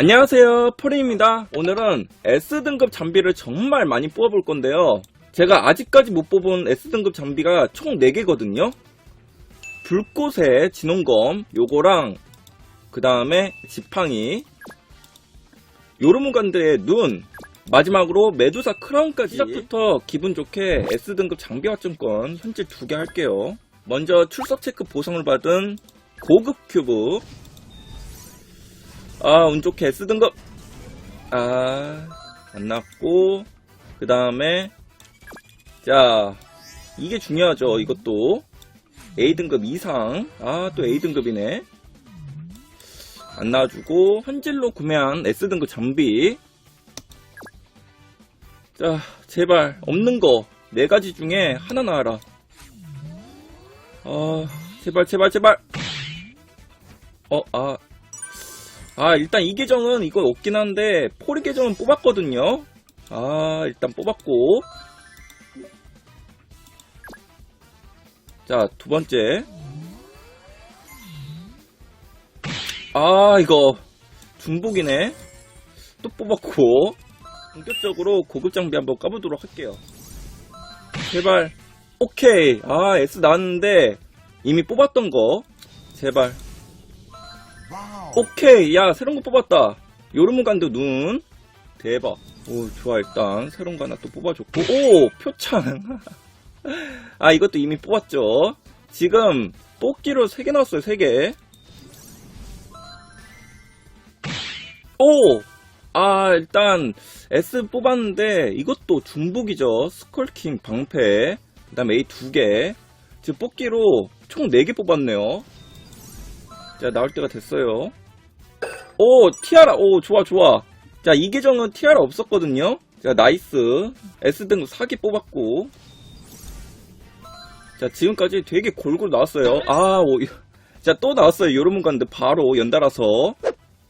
안녕하세요 포리입니다. 오늘은 S등급 장비를 정말 많이 뽑아볼 건데요. 제가 아직까지 못 뽑은 S등급 장비가 총 4개거든요. 불꽃의 진홍검 요거랑 그 다음에 지팡이 요르무간드의 눈 마지막으로 메두사 크라운까지 시작부터 기분 좋게 S등급 장비 확정권 현질 2개 할게요. 먼저 출석 체크 보상을 받은 고급 큐브 아, 운 좋게 S등급. 아, 안 났고. 그 다음에, 자, 이게 중요하죠, 이것도. A등급 이상. 아, 또 A등급이네. 안 나와주고, 현질로 구매한 S등급 장비. 자, 제발, 없는 거, 네 가지 중에 하나 나와라. 아, 제발, 제발, 제발. 어, 아, 아 일단 이 계정은 이거 없긴 한데 포리 계정은 뽑았거든요. 아 일단 뽑았고. 자 두번째. 아 이거 중복이네. 또 뽑았고. 본격적으로 고급 장비 한번 까보도록 할게요. 제발. 오케이. 아 S 나왔는데 이미 뽑았던 거. 제발 오케이. 야 새로운 거 뽑았다. 요르무간드 눈. 대박. 오 좋아. 일단 새로운 거 하나 또 뽑아줬고. 오 표창. 아 이것도 이미 뽑았죠. 지금 뽑기로 3개 나왔어요 3개. 오! 아 일단 S 뽑았는데 이것도 중복이죠. 스컬킹 방패. 그 다음에 A 2개. 지금 뽑기로 총 4개 뽑았네요. 자 나올 때가 됐어요 오 티아라. 오 좋아 좋아. 자 이 계정은 티아라 없었거든요. 자 나이스. S등급 4개 뽑았고. 자 지금까지 되게 골고루 나왔어요. 아자또 나왔어요. 요르문간드 바로 연달아서.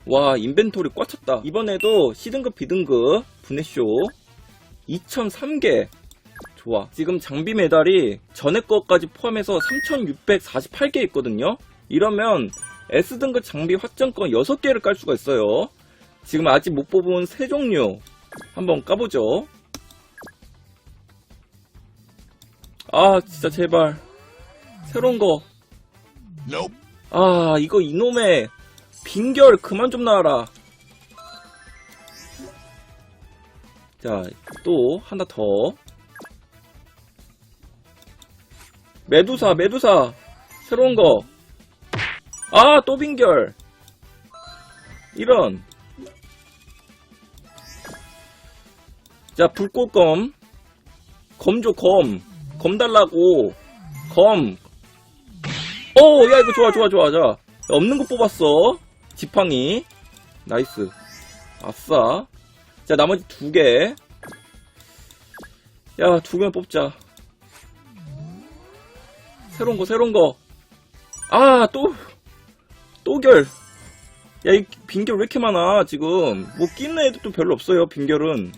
와 인벤토리 꽉 찼다. 이번에도 C등급 B등급 분해쇼 2003개. 좋아. 지금 장비 메달이 전에 것까지 포함해서 3648개 있거든요. 이러면 S등급 장비 확정권 6개를 깔 수가 있어요. 지금 아직 못 뽑은 세 종류 한번 까보죠. 아 진짜 제발 새로운 거. 아 이거 이놈의 빈결 그만 좀 나와라. 자 또 하나 더. 메두사 메두사 새로운 거. 아, 또 빈결. 이런. 자, 불꽃검. 검 줘, 검. 검 달라고. 검. 오, 야, 이거 좋아, 좋아, 좋아, 자. 없는 거 뽑았어. 지팡이. 나이스. 아싸. 자, 나머지 두 개. 야, 두 개만 뽑자. 새로운 거, 새로운 거. 아, 또. 또결. 야, 이 빈결 왜 이렇게 많아, 지금. 뭐, 끼는 애도 또 별로 없어요, 빈결은.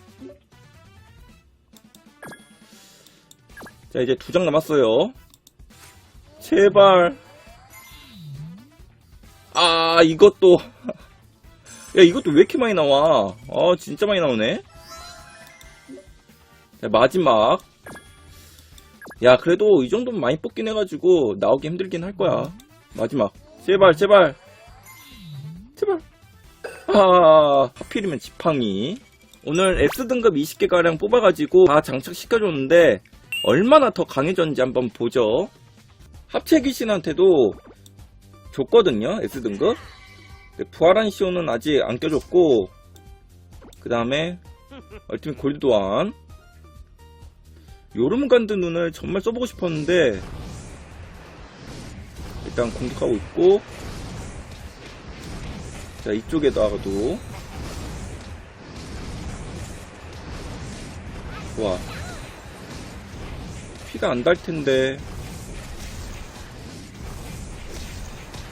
자, 이제 두 장 남았어요. 제발. 아, 이것도. 야, 이것도 왜 이렇게 많이 나와? 아, 진짜 많이 나오네. 자, 마지막. 야, 그래도 이 정도면 많이 뽑긴 해가지고, 나오기 힘들긴 할 거야. 마지막. 제발 제발. 제발. 아 하필이면 지팡이. 오늘 S등급 20개가량 뽑아가지고 다 장착시켜줬는데 얼마나 더 강해졌는지 한번 보죠. 합체 귀신한테도 줬거든요 S등급. 부활한 시오는 아직 안 껴줬고 그 다음에 얼티밋 골드도안. 요르무간드 눈을 정말 써보고 싶었는데 일단 공격하고 있고 자 이쪽에다가도. 좋아 피가 안 달 텐데.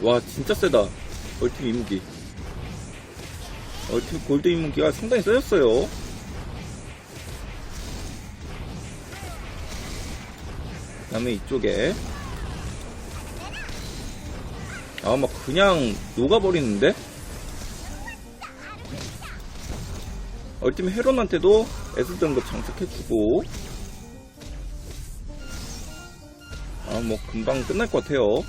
와 진짜 세다. 얼팀 이무기. 얼팀 골드 이무기가 상당히 세졌어요. 그 다음에 이쪽에 아, 막 그냥 녹아버리는데? 얼티밋 헤론한테도 S 등급 장착해주고. 아 뭐 금방 끝날 것 같아요.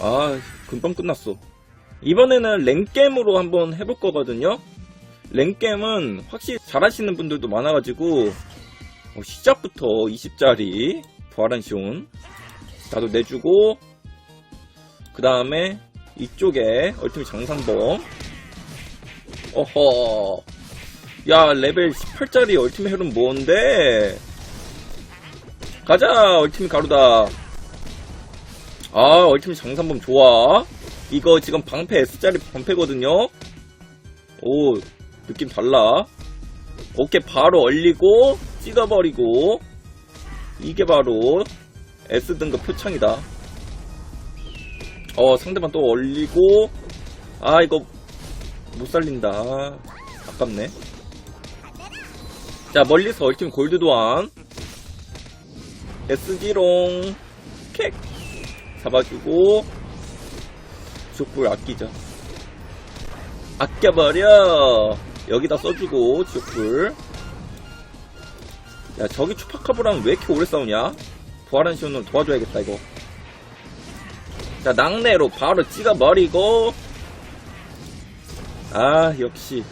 아 금방 끝났어. 이번에는 랭겜으로 한번 해볼 거거든요. 랭겜은 확실히 잘하시는 분들도 많아가지고 어, 시작부터 20짜리 부활한 시온 나도 내주고 그 다음에 이쪽에 얼티밋 장상범. 어허. 야 레벨 18짜리 얼티밋 헬은 뭔데? 가자 얼티밋 가루다. 아 얼티밋 장상범 좋아. 이거 지금 방패 S짜리 방패거든요. 오 느낌 달라. 어깨 바로 얼리고 찍어버리고 이게 바로 S등급 표창이다 어 상대방 또 얼리고 아 이거 못 살린다. 아깝네. 자 멀리서 얼팀 골드도안. S지롱 캑 잡아주고 지옥불 아끼자 아껴버려! 여기다 써주고 지옥불. 야 저기 추파카브랑 왜 이렇게 오래 싸우냐? 부활한 시온을 도와줘야겠다 이거 자 낙내로 바로 찍어버리고. 아 역시.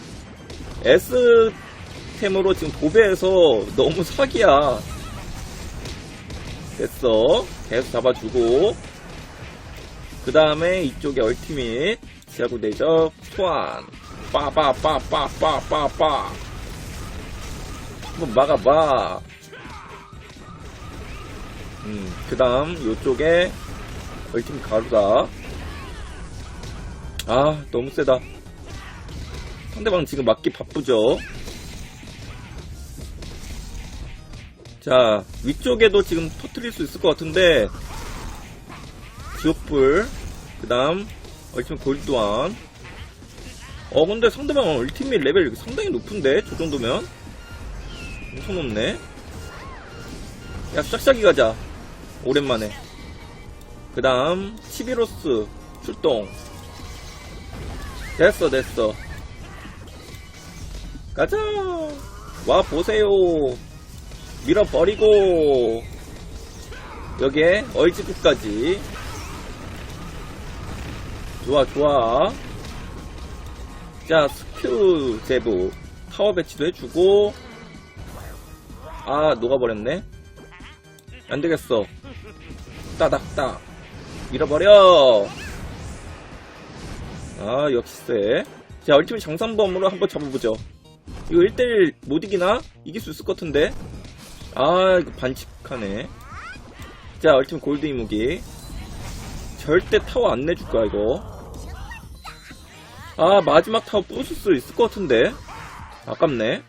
S템으로 지금 도배해서 너무 사기야. 됐어. 계속 잡아주고. 그 다음에 이쪽에 얼티밋. 지하구 대적. 소환 빠빠빠빠빠빠빠. 한번 막아봐. 음, 그 다음 요쪽에 얼티밋 가루다. 아 너무 세다. 상대방 지금 맞기 바쁘죠? 자 위쪽에도 지금 터트릴 수 있을 것 같은데 지옥불 그 다음 얼티밋 골드완 어 근데 상대방 얼티밋 레벨 상당히 높은데 저 정도면? 엄청 높네. 야 싹싹이 가자. 오랜만에 그 다음 치비로스 출동. 됐어 됐어. 가자. 와 보세요. 밀어버리고. 여기에 얼지구까지. 좋아 좋아. 자 스큐 제보 타워 배치도 해주고. 아 녹아버렸네. 안되겠어. 따닥따 밀어버려. 아 역시. 쎄자 얼티밋 장산범으로 한번 잡아보죠. 이거 1대1 못 이기나? 이길 수 있을 것 같은데? 아 이거 반칙하네. 자 얼티밋 골드 이무기. 절대 타워 안 내줄 거야 이거. 아 마지막 타워 부술 수 있을 것 같은데? 아깝네